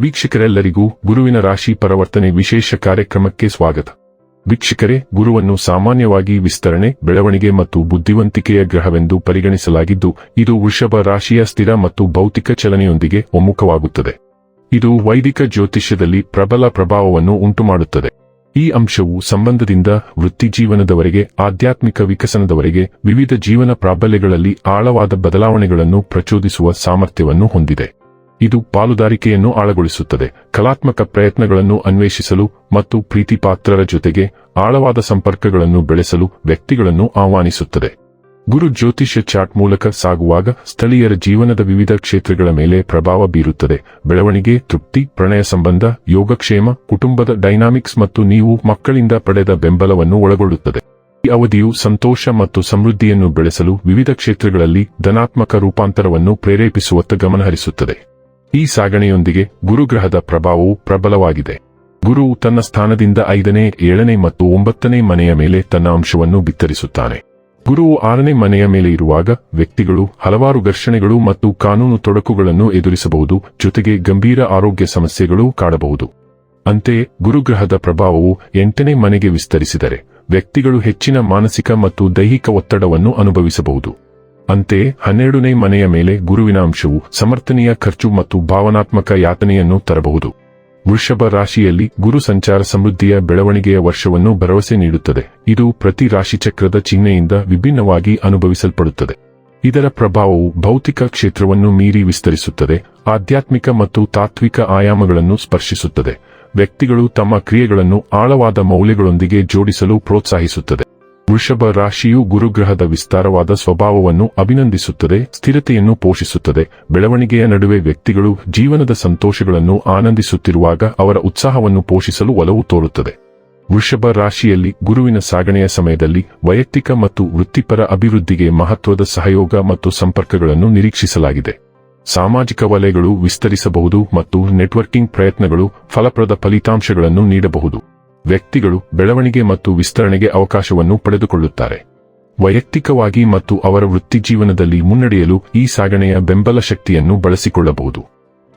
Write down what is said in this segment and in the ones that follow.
ವೀಕ್ಷಕರೆಲ್ಲರಿಗೂ ಗುರುವಿನ ರಾಶಿ ಪರಿವರ್ತನೆ ವಿಶೇಷ ಕಾರ್ಯಕ್ರಮಕ್ಕೆ ಸ್ವಾಗತ. ವೀಕ್ಷಕರೇ, ಗುರುವನ್ನು ಸಾಮಾನ್ಯವಾಗಿ ವಿಸ್ತರಣೆ, ಬೆಳವಣಿಗೆ ಮತ್ತು ಬುದ್ಧಿವಂತಿಕೆಯ ಗ್ರಹವೆಂದು ಪರಿಗಣಿಸಲಾಗಿದ್ದು, ಇದು ವೃಷಭ ರಾಶಿಯ ಸ್ಥಿರ ಮತ್ತು ಭೌತಿಕ ಚಲನೆಯೊಂದಿಗೆ ಒಮ್ಮುಖವಾಗುತ್ತದೆ. ಇದು ವೈದಿಕ ಜ್ಯೋತಿಷ್ಯದಲ್ಲಿ ಪ್ರಬಲ ಪ್ರಭಾವವನ್ನು ಉಂಟುಮಾಡುತ್ತದೆ. ಈ ಅಂಶವು ಸಂಬಂಧದಿಂದ ವೃತ್ತಿಜೀವನದವರೆಗೆ ಆಧ್ಯಾತ್ಮಿಕ ವಿಕಸನದವರೆಗೆ, ವಿವಿಧ ಜೀವನ ಪ್ರಾಬಲ್ಯಗಳಲ್ಲಿ ಆಳವಾದ ಬದಲಾವಣೆಗಳನ್ನು ಪ್ರಚೋದಿಸುವ ಸಾಮರ್ಥ್ಯವನ್ನು ಹೊಂದಿದೆ. ಇದು ಪಾಲುದಾರಿಕೆಯನ್ನು ಆಳಗೊಳಿಸುತ್ತದೆ. ಕಲಾತ್ಮಕ ಪ್ರಯತ್ನಗಳನ್ನು ಅನ್ವೇಷಿಸಲು ಮತ್ತು ಪ್ರೀತಿಪಾತ್ರರ ಜೊತೆಗೆ ಆಳವಾದ ಸಂಪರ್ಕಗಳನ್ನು ಬೆಳೆಸಲು ವ್ಯಕ್ತಿಗಳನ್ನು ಆಹ್ವಾನಿಸುತ್ತದೆ. ಗುರು ಜ್ಯೋತಿಷ್ಯ ಚಾಟ್ ಮೂಲಕ ಸಾಗುವಾಗ ಸ್ಥಳೀಯರ ಜೀವನದ ವಿವಿಧ ಕ್ಷೇತ್ರಗಳ ಮೇಲೆ ಪ್ರಭಾವ ಬೀರುತ್ತದೆ. ಬೆಳವಣಿಗೆ, ತೃಪ್ತಿ, ಪ್ರಣಯ ಸಂಬಂಧ, ಯೋಗಕ್ಷೇಮ, ಕುಟುಂಬದ ಡೈನಾಮಿಕ್ಸ್ ಮತ್ತು ನೀವು ಮಕ್ಕಳಿಂದ ಪಡೆದ ಬೆಂಬಲವನ್ನು ಒಳಗೊಳ್ಳುತ್ತದೆ. ಈ ಅವಧಿಯು ಸಂತೋಷ ಮತ್ತು ಸಮೃದ್ಧಿಯನ್ನು ಬೆಳೆಸಲು ವಿವಿಧ ಕ್ಷೇತ್ರಗಳಲ್ಲಿ ಧನಾತ್ಮಕ ರೂಪಾಂತರವನ್ನು ಪ್ರೇರೇಪಿಸುವತ್ತ ಗಮನಹರಿಸುತ್ತದೆ. ಈ ಸಾಗಣೆಯೊಂದಿಗೆ ಗುರುಗ್ರಹದ ಪ್ರಭಾವವು ಪ್ರಬಲವಾಗಿದೆ. ಗುರು ತನ್ನ ಸ್ಥಾನದಿಂದ ಐದನೇ, ಏಳನೇ ಮತ್ತು ಒಂಬತ್ತನೇ ಮನೆಯ ಮೇಲೆ ತನ್ನ ಅಂಶವನ್ನು ಬಿತ್ತರಿಸುತ್ತಾನೆ. ಗುರುವು ಆರನೇ ಮನೆಯ ಮೇಲೆ ಇರುವಾಗ ವ್ಯಕ್ತಿಗಳು ಹಲವಾರು ಘರ್ಷಣೆಗಳು ಮತ್ತು ಕಾನೂನು ತೊಡಕುಗಳನ್ನು ಎದುರಿಸಬಹುದು, ಜೊತೆಗೆ ಗಂಭೀರ ಆರೋಗ್ಯ ಸಮಸ್ಯೆಗಳು ಕಾಡಬಹುದು. ಅಂತೆಯೇ ಗುರುಗ್ರಹದ ಪ್ರಭಾವವು ಎಂಟನೇ ಮನೆಗೆ ವಿಸ್ತರಿಸಿದರೆ ವ್ಯಕ್ತಿಗಳು ಹೆಚ್ಚಿನ ಮಾನಸಿಕ ಮತ್ತು ದೈಹಿಕ ಒತ್ತಡವನ್ನು ಅನುಭವಿಸಬಹುದು. ಅಂತೆಯೇ ಹನ್ನೆರಡನೇ ಮನೆಯ ಮೇಲೆ ಗುರುವಿನ ಅಂಶವು ಸಮರ್ಥನೀಯ ಖರ್ಚು ಮತ್ತು ಭಾವನಾತ್ಮಕ ಯಾತನೆಯನ್ನು ತರಬಹುದು. ವೃಷಭ ರಾಶಿಯಲ್ಲಿ ಗುರು ಸಂಚಾರ ಸಮೃದ್ಧಿಯ ಬೆಳವಣಿಗೆಯ ವರ್ಷವನ್ನು ಭರವಸೆ ನೀಡುತ್ತದೆ. ಇದು ಪ್ರತಿ ರಾಶಿಚಕ್ರದ ಚಿಹ್ನೆಯಿಂದ ವಿಭಿನ್ನವಾಗಿ ಅನುಭವಿಸಲ್ಪಡುತ್ತದೆ. ಇದರ ಪ್ರಭಾವವು ಭೌತಿಕ ಕ್ಷೇತ್ರವನ್ನು ಮೀರಿ ವಿಸ್ತರಿಸುತ್ತದೆ, ಆಧ್ಯಾತ್ಮಿಕ ಮತ್ತು ತಾತ್ವಿಕ ಆಯಾಮಗಳನ್ನು ಸ್ಪರ್ಶಿಸುತ್ತದೆ. ವ್ಯಕ್ತಿಗಳು ತಮ್ಮ ಕ್ರಿಯೆಗಳನ್ನು ಆಳವಾದ ಮೌಲ್ಯಗಳೊಂದಿಗೆ ಜೋಡಿಸಲು ಪ್ರೋತ್ಸಾಹಿಸುತ್ತದೆ. ವೃಷಭ ರಾಶಿಯು ಗುರುಗ್ರಹದ ವಿಸ್ತಾರವಾದ ಸ್ವಭಾವವನ್ನು ಅಭಿನಂದಿಸುತ್ತದೆ, ಸ್ಥಿರತೆಯನ್ನು ಪೋಷಿಸುತ್ತದೆ, ಬೆಳವಣಿಗೆಯ ನಡುವೆ ವ್ಯಕ್ತಿಗಳು ಜೀವನದ ಸಂತೋಷಗಳನ್ನು ಆನಂದಿಸುತ್ತಿರುವಾಗ ಅವರ ಉತ್ಸಾಹವನ್ನು ಪೋಷಿಸಲು ಒಲವು ತೋರುತ್ತದೆ. ವೃಷಭ ರಾಶಿಯಲ್ಲಿ ಗುರುವಿನ ಸಾಗಣೆಯ ಸಮಯದಲ್ಲಿ ವೈಯಕ್ತಿಕ ಮತ್ತು ವೃತ್ತಿಪರ ಅಭಿವೃದ್ಧಿಗೆ ಮಹತ್ವದ ಸಹಯೋಗ ಮತ್ತು ಸಂಪರ್ಕಗಳನ್ನು ನಿರೀಕ್ಷಿಸಲಾಗಿದೆ. ಸಾಮಾಜಿಕ ವಲಯಗಳು ವಿಸ್ತರಿಸಬಹುದು ಮತ್ತು ನೆಟ್ವರ್ಕಿಂಗ್ ಪ್ರಯತ್ನಗಳು ಫಲಪ್ರದ ಫಲಿತಾಂಶಗಳನ್ನು ನೀಡಬಹುದು. ವ್ಯಕ್ತಿಗಳು ಬೆಳವಣಿಗೆ ಮತ್ತು ವಿಸ್ತರಣೆಗೆ ಅವಕಾಶವನ್ನು ಪಡೆದುಕೊಳ್ಳುತ್ತಾರೆ. ವೈಯಕ್ತಿಕವಾಗಿ ಮತ್ತು ಅವರ ವೃತ್ತಿಜೀವನದಲ್ಲಿ ಮುನ್ನಡೆಯಲು ಈ ಸಾಗಣೆಯ ಬೆಂಬಲ ಶಕ್ತಿಯನ್ನು ಬಳಸಿಕೊಳ್ಳಬಹುದು.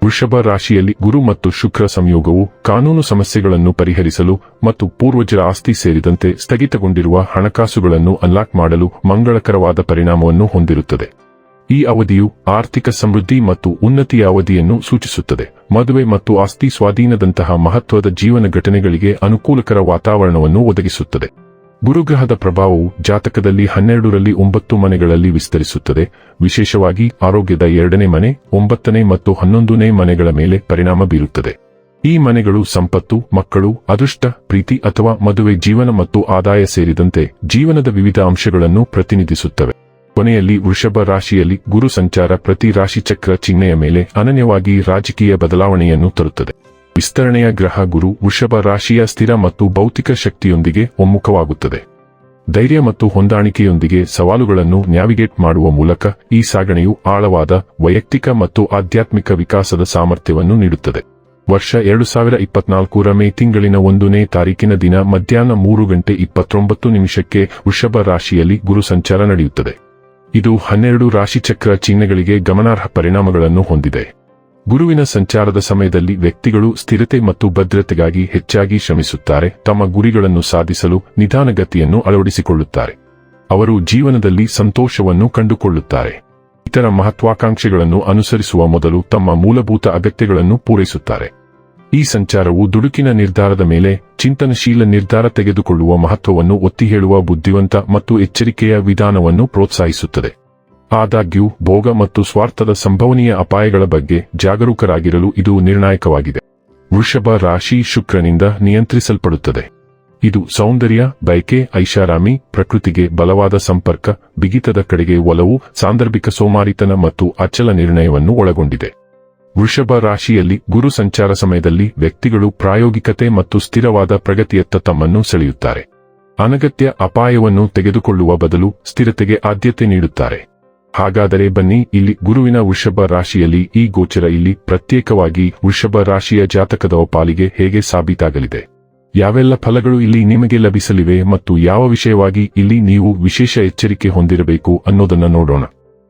ವೃಷಭ ರಾಶಿಯಲ್ಲಿ ಗುರು ಮತ್ತು ಶುಕ್ರ ಸಂಯೋಗವು ಕಾನೂನು ಸಮಸ್ಯೆಗಳನ್ನು ಪರಿಹರಿಸಲು ಮತ್ತು ಪೂರ್ವಜರ ಆಸ್ತಿ ಸೇರಿದಂತೆ ಸ್ಥಗಿತಗೊಂಡಿರುವ ಹಣಕಾಸುಗಳನ್ನು ಅನ್ಲಾಕ್ ಮಾಡಲು ಮಂಗಳಕರವಾದ ಪರಿಣಾಮವನ್ನು ಹೊಂದಿರುತ್ತದೆ. ಈ ಅವಧಿಯು ಆರ್ಥಿಕ ಸಮೃದ್ಧಿ ಮತ್ತು ಉನ್ನತಿಯ ಅವಧಿಯನ್ನು ಸೂಚಿಸುತ್ತದೆ. ಮದುವೆ ಮತ್ತು ಆಸ್ತಿ ಸ್ವಾಧೀನದಂತಹ ಮಹತ್ವದ ಜೀವನ ಘಟನೆಗಳಿಗೆ ಅನುಕೂಲಕರ ವಾತಾವರಣವನ್ನು ಒದಗಿಸುತ್ತದೆ. ಗುರುಗ್ರಹದ ಪ್ರಭಾವವು ಜಾತಕದಲ್ಲಿ ಹನ್ನೆರಡರಲ್ಲಿ ಒಂಬತ್ತು ಮನೆಗಳಲ್ಲಿ ವಿಸ್ತರಿಸುತ್ತದೆ. ವಿಶೇಷವಾಗಿ ಆರೋಗ್ಯದ ಎರಡನೇ ಮನೆ, ಒಂಬತ್ತನೇ ಮತ್ತು ಹನ್ನೊಂದನೇ ಮನೆಗಳ ಮೇಲೆ ಪರಿಣಾಮ ಬೀರುತ್ತದೆ. ಈ ಮನೆಗಳು ಸಂಪತ್ತು, ಮಕ್ಕಳು, ಅದೃಷ್ಟ, ಪ್ರೀತಿ ಅಥವಾ ಮದುವೆ, ಜೀವನ ಮತ್ತು ಆದಾಯ ಸೇರಿದಂತೆ ಜೀವನದ ವಿವಿಧ ಅಂಶಗಳನ್ನು ಪ್ರತಿನಿಧಿಸುತ್ತವೆ. ಕೊನೆಯಲ್ಲಿ ವೃಷಭ ರಾಶಿಯಲ್ಲಿ ಗುರು ಸಂಚಾರ ಪ್ರತಿ ರಾಶಿಚಕ್ರ ಚಿಹ್ನೆಯ ಮೇಲೆ ಅನನ್ಯವಾಗಿ ರಾಜಕೀಯ ಬದಲಾವಣೆಯನ್ನು ತರುತ್ತದೆ. ವಿಸ್ತರಣೆಯ ಗ್ರಹ ಗುರು ವೃಷಭ ರಾಶಿಯ ಸ್ಥಿರ ಮತ್ತು ಭೌತಿಕ ಶಕ್ತಿಯೊಂದಿಗೆ ಒಮ್ಮುಖವಾಗುತ್ತದೆ. ಧೈರ್ಯ ಮತ್ತು ಹೊಂದಾಣಿಕೆಯೊಂದಿಗೆ ಸವಾಲುಗಳನ್ನು ನ್ಯಾವಿಗೇಟ್ ಮಾಡುವ ಮೂಲಕ ಈ ಸಾಗಣೆಯು ಆಳವಾದ, ವೈಯಕ್ತಿಕ ಮತ್ತು ಆಧ್ಯಾತ್ಮಿಕ ವಿಕಾಸದ ಸಾಮರ್ಥ್ಯವನ್ನು ನೀಡುತ್ತದೆ. ವರ್ಷ ಎರಡು ಸಾವಿರ ಇಪ್ಪತ್ನಾಲ್ಕರ ಮೇ ತಿಂಗಳಿನ ಒಂದನೇ ತಾರೀಕಿನ ದಿನ ಮಧ್ಯಾಹ್ನ ಮೂರು ಗಂಟೆ ಇಪ್ಪತ್ತೊಂಬತ್ತು ನಿಮಿಷಕ್ಕೆ ವೃಷಭ ರಾಶಿಯಲ್ಲಿ ಗುರು ಸಂಚಾರ ನಡೆಯುತ್ತದೆ. ಇದು ಹನ್ನೆರಡು ರಾಶಿಚಕ್ರ ಚಿಹ್ನೆಗಳಿಗೆ ಗಮನಾರ್ಹ ಪರಿಣಾಮಗಳನ್ನು ಹೊಂದಿದೆ. ಗುರುವಿನ ಸಂಚಾರದ ಸಮಯದಲ್ಲಿ ವ್ಯಕ್ತಿಗಳು ಸ್ಥಿರತೆ ಮತ್ತು ಭದ್ರತೆಗಾಗಿ ಹೆಚ್ಚಾಗಿ ಶ್ರಮಿಸುತ್ತಾರೆ, ತಮ್ಮ ಗುರಿಗಳನ್ನು ಸಾಧಿಸಲು ನಿಧಾನಗತಿಯನ್ನು ಅಳವಡಿಸಿಕೊಳ್ಳುತ್ತಾರೆ. ಅವರು ಜೀವನದಲ್ಲಿ ಸಂತೋಷವನ್ನು ಕಂಡುಕೊಳ್ಳುತ್ತಾರೆ. ಇತರ ಮಹತ್ವಾಕಾಂಕ್ಷೆಗಳನ್ನು ಅನುಸರಿಸುವ ಮೊದಲು ತಮ್ಮ ಮೂಲಭೂತ ಅಗತ್ಯಗಳನ್ನು ಪೂರೈಸುತ್ತಾರೆ. ಈ ಸಂಚಾರವು ದುಡುಕಿನ ನಿರ್ಧಾರದ ಮೇಲೆ ಚಿಂತನಶೀಲ ನಿರ್ಧಾರ ತೆಗೆದುಕೊಳ್ಳುವ ಮಹತ್ವವನ್ನು ಒತ್ತಿ ಹೇಳುವ ಬುದ್ಧಿವಂತ ಮತ್ತು ಎಚ್ಚರಿಕೆಯ ವಿಧಾನವನ್ನು ಪ್ರೋತ್ಸಾಹಿಸುತ್ತದೆ. ಆದಾಗ್ಯೂ, ಭೋಗ ಮತ್ತು ಸ್ವಾರ್ಥದ ಸಂಭವನೀಯ ಅಪಾಯಗಳ ಬಗ್ಗೆ ಜಾಗರೂಕರಾಗಿರಲು ಇದು ನಿರ್ಣಾಯಕವಾಗಿದೆ. ವೃಷಭ ರಾಶಿ ಶುಕ್ರನಿಂದ ನಿಯಂತ್ರಿಸಲ್ಪಡುತ್ತದೆ. ಇದು ಸೌಂದರ್ಯ, ಬಯಕೆ, ಐಷಾರಾಮಿ, ಪ್ರಕೃತಿಗೆ ಬಲವಾದ ಸಂಪರ್ಕ, ಬಿಗಿತದ ಕಡೆಗೆ ಒಲವು, ಸಾಂದರ್ಭಿಕ ಸೋಮಾರಿತನ ಮತ್ತು ಅಚಲ ನಿರ್ಣಯವನ್ನು ಒಳಗೊಂಡಿದೆ. ವೃಷಭ ರಾಶಿಯಲ್ಲಿ ಗುರು ಸಂಚಾರ ಸಮಯದಲ್ಲಿ ವ್ಯಕ್ತಿಗಳು ಪ್ರಾಯೋಗಿಕತೆ ಮತ್ತು ಸ್ಥಿರವಾದ ಪ್ರಗತಿಯತ್ತ ತಮ್ಮನ್ನು ಸೆಳೆಯುತ್ತಾರೆ. ಅನಗತ್ಯ ಅಪಾಯವನ್ನು ತೆಗೆದುಕೊಳ್ಳುವ ಬದಲು ಸ್ಥಿರತೆಗೆ ಆದ್ಯತೆ ನೀಡುತ್ತಾರೆ. ಹಾಗಾದರೆ ಬನ್ನಿ, ಇಲ್ಲಿ ಗುರುವಿನ ವೃಷಭ ರಾಶಿಯಲ್ಲಿ ಈ ಗೋಚರ ಇಲ್ಲಿ ಪ್ರತ್ಯೇಕವಾಗಿ ವೃಷಭ ರಾಶಿಯ ಜಾತಕದ ಪಾಲಿಗೆ ಹೇಗೆ ಸಾಬೀತಾಗಲಿದೆ? ಯಾವೆಲ್ಲ ಫಲಗಳು ಇಲ್ಲಿ ನಿಮಗೆ ಲಭಿಸಲಿವೆ ಮತ್ತು ಯಾವ ವಿಷಯವಾಗಿ ಇಲ್ಲಿ ನೀವು ವಿಶೇಷ ಎಚ್ಚರಿಕೆ ಹೊಂದಿರಬೇಕು ಅನ್ನೋದನ್ನ ನೋಡೋಣ.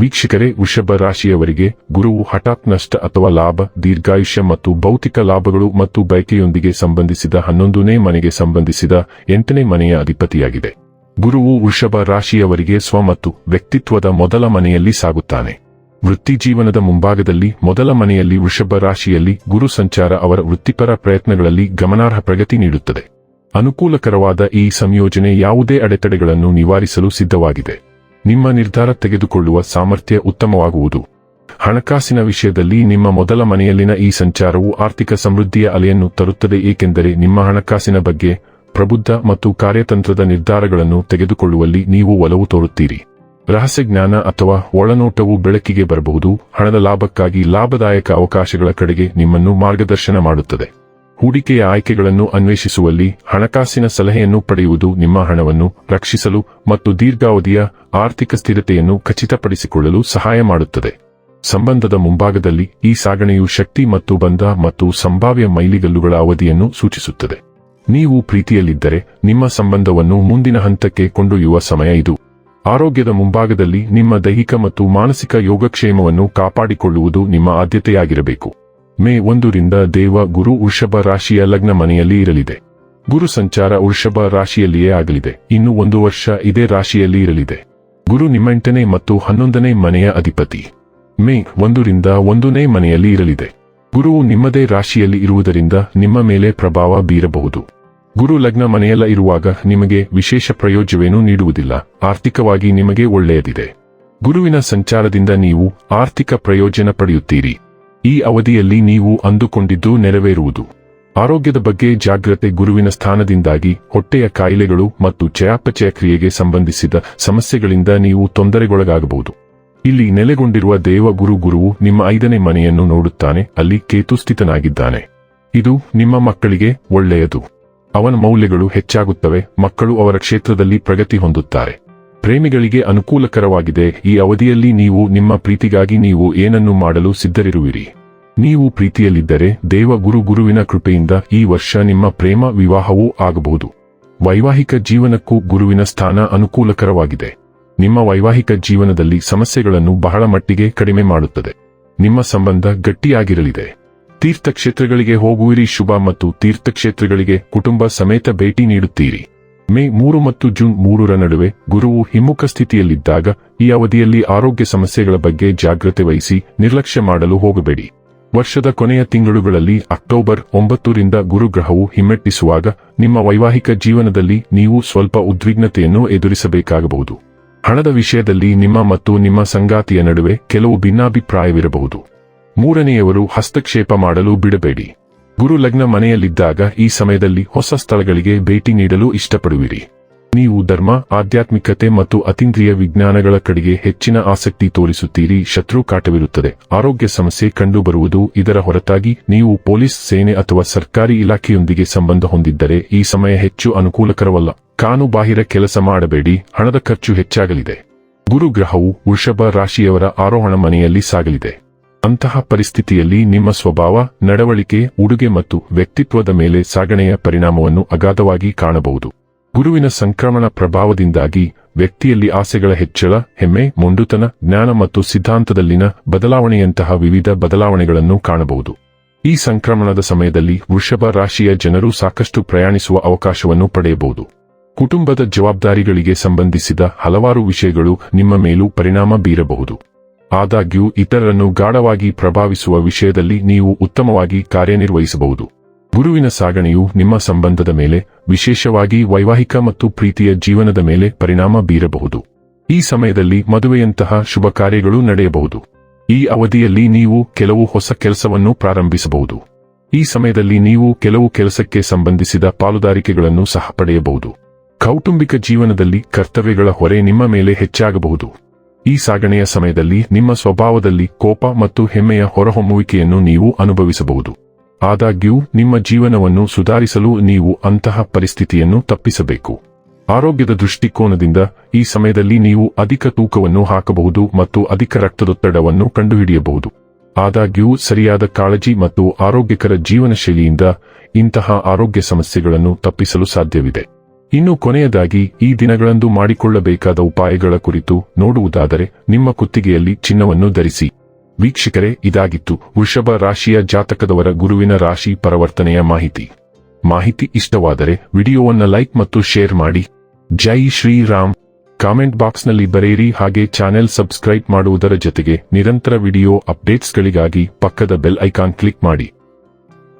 ವೀಕ್ಷಕರೇ, ವೃಷಭ ರಾಶಿಯವರಿಗೆ ಗುರುವು ಹಠಾತ್ ನಷ್ಟ ಅಥವಾ ಲಾಭ, ದೀರ್ಘಾಯುಷ್ಯ ಮತ್ತು ಭೌತಿಕ ಲಾಭಗಳು ಮತ್ತು ಬಯಕೆಯೊಂದಿಗೆ ಸಂಬಂಧಿಸಿದ ಹನ್ನೊಂದನೇ ಮನೆಗೆ ಸಂಬಂಧಿಸಿದ ಎಂಟನೇ ಮನೆಯ ಅಧಿಪತಿಯಾಗಿದೆ. ಗುರುವು ವೃಷಭ ರಾಶಿಯವರಿಗೆ ಸ್ವ ಮತ್ತು ವ್ಯಕ್ತಿತ್ವದ ಮೊದಲ ಮನೆಯಲ್ಲಿ ಸಾಗುತ್ತಾನೆ. ವೃತ್ತಿ ಜೀವನದ ಮುಂಭಾಗದಲ್ಲಿ ಮೊದಲ ಮನೆಯಲ್ಲಿ ವೃಷಭ ರಾಶಿಯಲ್ಲಿ ಗುರು ಸಂಚಾರ ಅವರ ವೃತ್ತಿಪರ ಪ್ರಯತ್ನಗಳಲ್ಲಿ ಗಮನಾರ್ಹ ಪ್ರಗತಿ ನೀಡುತ್ತದೆ. ಅನುಕೂಲಕರವಾದ ಈ ಸಂಯೋಜನೆ ಯಾವುದೇ ಅಡೆತಡೆಗಳನ್ನು ನಿವಾರಿಸಲು ಸಿದ್ಧವಾಗಿದೆ. ನಿಮ್ಮ ನಿರ್ಧಾರ ತೆಗೆದುಕೊಳ್ಳುವ ಸಾಮರ್ಥ್ಯ ಉತ್ತಮವಾಗುವುದು. ಹಣಕಾಸಿನ ವಿಷಯದಲ್ಲಿ ನಿಮ್ಮ ಮೊದಲ ಮನೆಯಲ್ಲಿನ ಈ ಸಂಚಾರವು ಆರ್ಥಿಕ ಸಮೃದ್ಧಿಯ ಅಲೆಯನ್ನು ತರುತ್ತದೆ ಏಕೆಂದರೆ ನಿಮ್ಮ ಹಣಕಾಸಿನ ಬಗ್ಗೆ ಪ್ರಬುದ್ಧ ಮತ್ತು ಕಾರ್ಯತಂತ್ರದ ನಿರ್ಧಾರಗಳನ್ನು ತೆಗೆದುಕೊಳ್ಳುವಲ್ಲಿ ನೀವು ಒಲವು ತೋರುತ್ತೀರಿ. ರಹಸ್ಯ ಜ್ಞಾನ ಅಥವಾ ಒಳನೋಟವು ಬೆಳಕಿಗೆ ಬರಬಹುದು, ಹಣದ ಲಾಭಕ್ಕಾಗಿ ಲಾಭದಾಯಕ ಅವಕಾಶಗಳ ಕಡೆಗೆ ನಿಮ್ಮನ್ನು ಮಾರ್ಗದರ್ಶನ ಮಾಡುತ್ತದೆ. ಹೂಡಿಕೆಯ ಆಯ್ಕೆಗಳನ್ನು ಅನ್ವೇಷಿಸುವಲ್ಲಿ ಹಣಕಾಸಿನ ಸಲಹೆಯನ್ನು ಪಡೆಯುವುದು ನಿಮ್ಮ ಹಣವನ್ನು ರಕ್ಷಿಸಲು ಮತ್ತು ದೀರ್ಘಾವಧಿಯ ಆರ್ಥಿಕ ಸ್ಥಿರತೆಯನ್ನು ಖಚಿತಪಡಿಸಿಕೊಳ್ಳಲು ಸಹಾಯ ಮಾಡುತ್ತದೆ. ಸಂಬಂಧದ ಮುಂಭಾಗದಲ್ಲಿ ಈ ಸಾಗಣೆಯು ಶಕ್ತಿ ಮತ್ತು ಬಂಧ ಮತ್ತು ಸಂಭಾವ್ಯ ಮೈಲಿಗಲ್ಲುಗಳ ಅವಧಿಯನ್ನು ಸೂಚಿಸುತ್ತದೆ. ನೀವು ಪ್ರೀತಿಯಲ್ಲಿದ್ದರೆ ನಿಮ್ಮ ಸಂಬಂಧವನ್ನು ಮುಂದಿನ ಹಂತಕ್ಕೆ ಕೊಂಡೊಯ್ಯುವ ಸಮಯ ಇದು. ಆರೋಗ್ಯದ ಮುಂಭಾಗದಲ್ಲಿ ನಿಮ್ಮ ದೈಹಿಕ ಮತ್ತು ಮಾನಸಿಕ ಯೋಗಕ್ಷೇಮವನ್ನು ಕಾಪಾಡಿಕೊಳ್ಳುವುದು ನಿಮ್ಮ ಆದ್ಯತೆಯಾಗಿರಬೇಕು. ಮೇ ಒಂದರಿಂದ ದೇವ ಗುರು ವೃಷಭ ರಾಶಿಯ ಲಗ್ನ ಮನೆಯಲ್ಲಿ ಇರಲಿದೆ. ಗುರು ಸಂಚಾರ ವೃಷಭ ರಾಶಿಯಲ್ಲಿಯೇ ಆಗಲಿದೆ. ಇನ್ನು ಒಂದು ವರ್ಷ ಇದೇ ರಾಶಿಯಲ್ಲಿ ಇರಲಿದೆ. ಗುರು ನಿಮ್ಮೆಂಟನೇ ಮತ್ತು ಹನ್ನೊಂದನೇ ಮನೆಯ ಅಧಿಪತಿ. ಮೇ ಒಂದರಿಂದ ಒಂದನೇ ಮನೆಯಲ್ಲಿ ಇರಲಿದೆ. ಗುರುವು ನಿಮ್ಮದೇ ರಾಶಿಯಲ್ಲಿ ಇರುವುದರಿಂದ ನಿಮ್ಮ ಮೇಲೆ ಪ್ರಭಾವ ಬೀರಬಹುದು. ಗುರು ಲಗ್ನ ಮನೆಯಲ್ಲ ಇರುವಾಗ ನಿಮಗೆ ವಿಶೇಷ ಪ್ರಯೋಜನವೇನೂ ನೀಡುವುದಿಲ್ಲ. ಆರ್ಥಿಕವಾಗಿ ನಿಮಗೆ ಒಳ್ಳೆಯದಿದೆ. ಗುರುವಿನ ಸಂಚಾರದಿಂದ ನೀವು ಆರ್ಥಿಕ ಪ್ರಯೋಜನ ಪಡೆಯುತ್ತೀರಿ. ಈ ಅವಧಿಯಲ್ಲಿ ನೀವು ಅಂದುಕೊಂಡಿದ್ದು ನೆರವೇರುವುದು. ಆರೋಗ್ಯದ ಬಗ್ಗೆ ಜಾಗ್ರತೆ ಗುರುವಿನ ಸ್ಥಾನದಿಂದಾಗಿ ಹೊಟ್ಟೆಯ ಕಾಯಿಲೆಗಳು ಮತ್ತು ಚಯಾಪಚಯ ಕ್ರಿಯೆಗೆ ಸಂಬಂಧಿಸಿದ ಸಮಸ್ಯೆಗಳಿಂದ ನೀವು ತೊಂದರೆಗೊಳಗಾಗಬಹುದು. ಇಲ್ಲಿ ನೆಲೆಗೊಂಡಿರುವ ದೇವ ಗುರು ಗುರುವು ನಿಮ್ಮ ಐದನೇ ಮನೆಯನ್ನು ನೋಡುತ್ತಾನೆ, ಅಲ್ಲಿ ಕೇತುಸ್ಥಿತನಾಗಿದ್ದಾನೆ. ಇದು ನಿಮ್ಮ ಮಕ್ಕಳಿಗೆ ಒಳ್ಳೆಯದು. ಅವನ ಮೌಲ್ಯಗಳು ಹೆಚ್ಚಾಗುತ್ತವೆ, ಮಕ್ಕಳು ಅವರ ಕ್ಷೇತ್ರದಲ್ಲಿ ಪ್ರಗತಿ ಹೊಂದುತ್ತಾರೆ. ಪ್ರೇಮಿಗಳಿಗೆ ಅನುಕೂಲಕರವಾಗಿದೆ. ಈ ಅವಧಿಯಲ್ಲಿ ನೀವು ನಿಮ್ಮ ಪ್ರೀತಿಗಾಗಿ ನೀವು ಏನನ್ನು ಮಾಡಲು ಸಿದ್ಧರಿರುವಿರಿ? ನೀವು ಪ್ರೀತಿಯಲ್ಲಿದ್ದರೆ ದೇವ ಗುರು ಗುರುವಿನ ಕೃಪೆಯಿಂದ ಈ ವರ್ಷ ನಿಮ್ಮ ಪ್ರೇಮ ವಿವಾಹವೂ ಆಗಬಹುದು. ವೈವಾಹಿಕ ಜೀವನಕ್ಕೂ ಗುರುವಿನ ಸ್ಥಾನ ಅನುಕೂಲಕರವಾಗಿದೆ. ನಿಮ್ಮ ವೈವಾಹಿಕ ಜೀವನದಲ್ಲಿ ಸಮಸ್ಯೆಗಳನ್ನು ಬಹಳ ಮಟ್ಟಿಗೆ ಕಡಿಮೆ ಮಾಡುತ್ತದೆ. ನಿಮ್ಮ ಸಂಬಂಧ ಗಟ್ಟಿಯಾಗಿರಲಿದೆ. ತೀರ್ಥಕ್ಷೇತ್ರಗಳಿಗೆ ಹೋಗುವಿರಿ, ಶುಭ ಮತ್ತು ತೀರ್ಥಕ್ಷೇತ್ರಗಳಿಗೆ ಕುಟುಂಬ ಸಮೇತ ಭೇಟಿ ನೀಡುತ್ತೀರಿ. ಮೇ ಮೂರು ಮತ್ತು ಜೂನ್ ಮೂರರ ನಡುವೆ ಗುರುವು ಹಿಮ್ಮುಖ ಸ್ಥಿತಿಯಲ್ಲಿದ್ದಾಗ ಈ ಅವಧಿಯಲ್ಲಿ ಆರೋಗ್ಯ ಸಮಸ್ಯೆಗಳ ಬಗ್ಗೆ ಜಾಗ್ರತೆ ವಹಿಸಿ ನಿರ್ಲಕ್ಷ್ಯ ಮಾಡಲು ಹೋಗಬೇಡಿ. ವರ್ಷದ ಕೊನೆಯ ತಿಂಗಳುಗಳಲ್ಲಿ ಅಕ್ಟೋಬರ್ ಒಂಬತ್ತರಿಂದ ಗುರುಗ್ರಹವು ಹಿಮ್ಮೆಟ್ಟಿಸುವಾಗ ನಿಮ್ಮ ವೈವಾಹಿಕ ಜೀವನದಲ್ಲಿ ನೀವು ಸ್ವಲ್ಪ ಉದ್ವಿಗ್ನತೆಯನ್ನು ಎದುರಿಸಬೇಕಾಗಬಹುದು. ಹಣದ ವಿಷಯದಲ್ಲಿ ನಿಮ್ಮ ಮತ್ತು ನಿಮ್ಮ ಸಂಗಾತಿಯ ನಡುವೆ ಕೆಲವು ಭಿನ್ನಾಭಿಪ್ರಾಯವಿರಬಹುದು. ಮೂರನೆಯವರು ಹಸ್ತಕ್ಷೇಪ ಮಾಡಲು ಬಿಡಬೇಡಿ. ಗುರು ಲಗ್ನ ಮನೆಯಲ್ಲಿದ್ದಾಗ ಈ ಸಮಯದಲ್ಲಿ ಹೊಸ ಸ್ಥಳಗಳಿಗೆ ಭೇಟಿ ನೀಡಲು ಇಷ್ಟಪಡುವಿರಿ. ನೀವು ಧರ್ಮ, ಆಧ್ಯಾತ್ಮಿಕತೆ ಮತ್ತು ಅತೀಂದ್ರಿಯ ವಿಜ್ಞಾನಗಳ ಕಡೆಗೆ ಹೆಚ್ಚಿನ ಆಸಕ್ತಿ ತೋರಿಸುತ್ತೀರಿ, ಶತ್ರು ಕಾಟವಿರುತ್ತದೆ. ಆರೋಗ್ಯ ಸಮಸ್ಯೆ ಕಂಡುಬರುವುದು ಇದರ ಹೊರತಾಗಿ ನೀವು ಪೊಲೀಸ್, ಸೇನೆ ಅಥವಾ ಸರ್ಕಾರಿ ಇಲಾಖೆಯೊಂದಿಗೆ ಸಂಬಂಧ ಹೊಂದಿದ್ದರೆ ಈ ಸಮಯ ಹೆಚ್ಚು ಅನುಕೂಲಕರವಲ್ಲ. ಕಾನೂಬಾಹಿರ ಕೆಲಸ ಮಾಡಬೇಡಿ, ಹಣದ ಖರ್ಚು ಹೆಚ್ಚಾಗಲಿದೆ. ಗುರುಗ್ರಹವು ವೃಷಭ ರಾಶಿಯವರ ಆರೋಹಣ ಮನೆಯಲ್ಲಿ ಸಾಗಲಿದೆ. ಅಂತಹ ಪರಿಸ್ಥಿತಿಯಲ್ಲಿ ನಿಮ್ಮ ಸ್ವಭಾವ, ನಡವಳಿಕೆ, ಉಡುಗೆ ಮತ್ತು ವ್ಯಕ್ತಿತ್ವದ ಮೇಲೆ ಸಾಗಣೆಯ ಪರಿಣಾಮವನ್ನು ಅಗಾಧವಾಗಿ ಕಾಣಬಹುದು. ಗುರುವಿನ ಸಂಕ್ರಮಣ ಪ್ರಭಾವದಿಂದಾಗಿ ವ್ಯಕ್ತಿಯಲ್ಲಿ ಆಸೆಗಳ ಹೆಚ್ಚಳ, ಹೆಮ್ಮೆ, ಮೊಂಡುತನ, ಜ್ಞಾನ ಮತ್ತು ಸಿದ್ಧಾಂತದಲ್ಲಿನ ಬದಲಾವಣೆಯಂತಹ ವಿವಿಧ ಬದಲಾವಣೆಗಳನ್ನು ಕಾಣಬಹುದು. ಈ ಸಂಕ್ರಮಣದ ಸಮಯದಲ್ಲಿ ವೃಷಭ ರಾಶಿಯ ಜನರು ಸಾಕಷ್ಟು ಪ್ರಯಾಣಿಸುವ ಅವಕಾಶವನ್ನು ಪಡೆಯಬಹುದು. ಕುಟುಂಬದ ಜವಾಬ್ದಾರಿಗಳಿಗೆ ಸಂಬಂಧಿಸಿದ ಹಲವಾರು ವಿಷಯಗಳು ನಿಮ್ಮ ಮೇಲೂ ಪರಿಣಾಮ ಬೀರಬಹುದು. ಆದಾಗ್ಯೂ ಇತರರನ್ನು ಗಾಢವಾಗಿ ಪ್ರಭಾವಿಸುವ ವಿಷಯದಲ್ಲಿ ನೀವು ಉತ್ತಮವಾಗಿ ಕಾರ್ಯನಿರ್ವಹಿಸಬಹುದು. ಗುರುವಿನ ಸಾಗಣೆಯು ನಿಮ್ಮ ಸಂಬಂಧದ ಮೇಲೆ, ವಿಶೇಷವಾಗಿ ವೈವಾಹಿಕ ಮತ್ತು ಪ್ರೀತಿಯ ಜೀವನದ ಮೇಲೆ ಪರಿಣಾಮ ಬೀರಬಹುದು. ಈ ಸಮಯದಲ್ಲಿ ಮದುವೆಯಂತಹ ಶುಭ ಕಾರ್ಯಗಳು ನಡೆಯಬಹುದು. ಈ ಅವಧಿಯಲ್ಲಿ ನೀವು ಕೆಲವು ಹೊಸ ಕೆಲಸವನ್ನು ಪ್ರಾರಂಭಿಸಬಹುದು. ಈ ಸಮಯದಲ್ಲಿ ನೀವು ಕೆಲವು ಕೆಲಸಕ್ಕೆ ಸಂಬಂಧಿಸಿದ ಪಾಲುದಾರಿಕೆಗಳನ್ನು ಸಹ ಪಡೆಯಬಹುದು. ಕೌಟುಂಬಿಕ ಜೀವನದಲ್ಲಿ ಕರ್ತವ್ಯಗಳ ಹೊರೆ ನಿಮ್ಮ ಮೇಲೆ ಹೆಚ್ಚಾಗಬಹುದು. ಈ ಸಾಗಣೆಯ ಸಮಯದಲ್ಲಿ ನಿಮ್ಮ ಸ್ವಭಾವದಲ್ಲಿ ಕೋಪ ಮತ್ತು ಹೆಮ್ಮೆಯ ಹೊರಹೊಮ್ಮುವಿಕೆಯನ್ನು ನೀವು ಅನುಭವಿಸಬಹುದು. ಆದಾಗ್ಯೂ, ನಿಮ್ಮ ಜೀವನವನ್ನು ಸುಧಾರಿಸಲು ನೀವು ಅಂತಹ ಪರಿಸ್ಥಿತಿಯನ್ನು ತಪ್ಪಿಸಬೇಕು. ಆರೋಗ್ಯದ ದೃಷ್ಟಿಕೋನದಿಂದ ಈ ಸಮಯದಲ್ಲಿ ನೀವು ಅಧಿಕ ತೂಕವನ್ನು ಹಾಕಬಹುದು ಮತ್ತು ಅಧಿಕ ರಕ್ತದೊತ್ತಡವನ್ನು ಕಂಡುಹಿಡಿಯಬಹುದು. ಆದಾಗ್ಯೂ, ಸರಿಯಾದ ಕಾಳಜಿ ಮತ್ತು ಆರೋಗ್ಯಕರ ಜೀವನ ಶೈಲಿಯಿಂದ ಇಂತಹ ಆರೋಗ್ಯ ಸಮಸ್ಯೆಗಳನ್ನು ತಪ್ಪಿಸಲು ಸಾಧ್ಯವಿದೆ. ಇನ್ನು ಕೊನೆಯದಾಗಿ ಈ ದಿನಗಳಂದು ಮಾಡಿಕೊಳ್ಳಬೇಕಾದ ಉಪಾಯಗಳ ಕುರಿತು ನೋಡುವುದಾದರೆ ನಿಮ್ಮ ಕುತ್ತಿಗೆಯಲ್ಲಿ ಚಿನ್ನವನ್ನು ಧರಿಸಿ. ವೀಕ್ಷಕರೇ, ಇದಾಗಿತ್ತು ವೃಷಭ ರಾಶಿಯ ಜಾತಕದವರ ಗುರುವಿನ ರಾಶಿ ಪರಿವರ್ತನೆಯ ಮಾಹಿತಿ. ಮಾಹಿತಿ ಇಷ್ಟವಾದರೆ ವಿಡಿಯೋವನ್ನ ಲೈಕ್ ಮತ್ತು ಶೇರ್ ಮಾಡಿ. ಜೈ ಶ್ರೀರಾಮ್. ಕಾಮೆಂಟ್ ಬಾಕ್ಸ್ನಲ್ಲಿ ಬರೆಯಿರಿ ಹಾಗೆ ಚಾನೆಲ್ ಸಬ್ಸ್ಕ್ರೈಬ್ ಮಾಡುವುದರ ಜೊತೆಗೆ ನಿರಂತರ ವಿಡಿಯೋ ಅಪ್ಡೇಟ್ಸ್ಗಳಿಗಾಗಿ ಪಕ್ಕದ ಬೆಲ್ ಐಕಾನ್ ಕ್ಲಿಕ್ ಮಾಡಿ.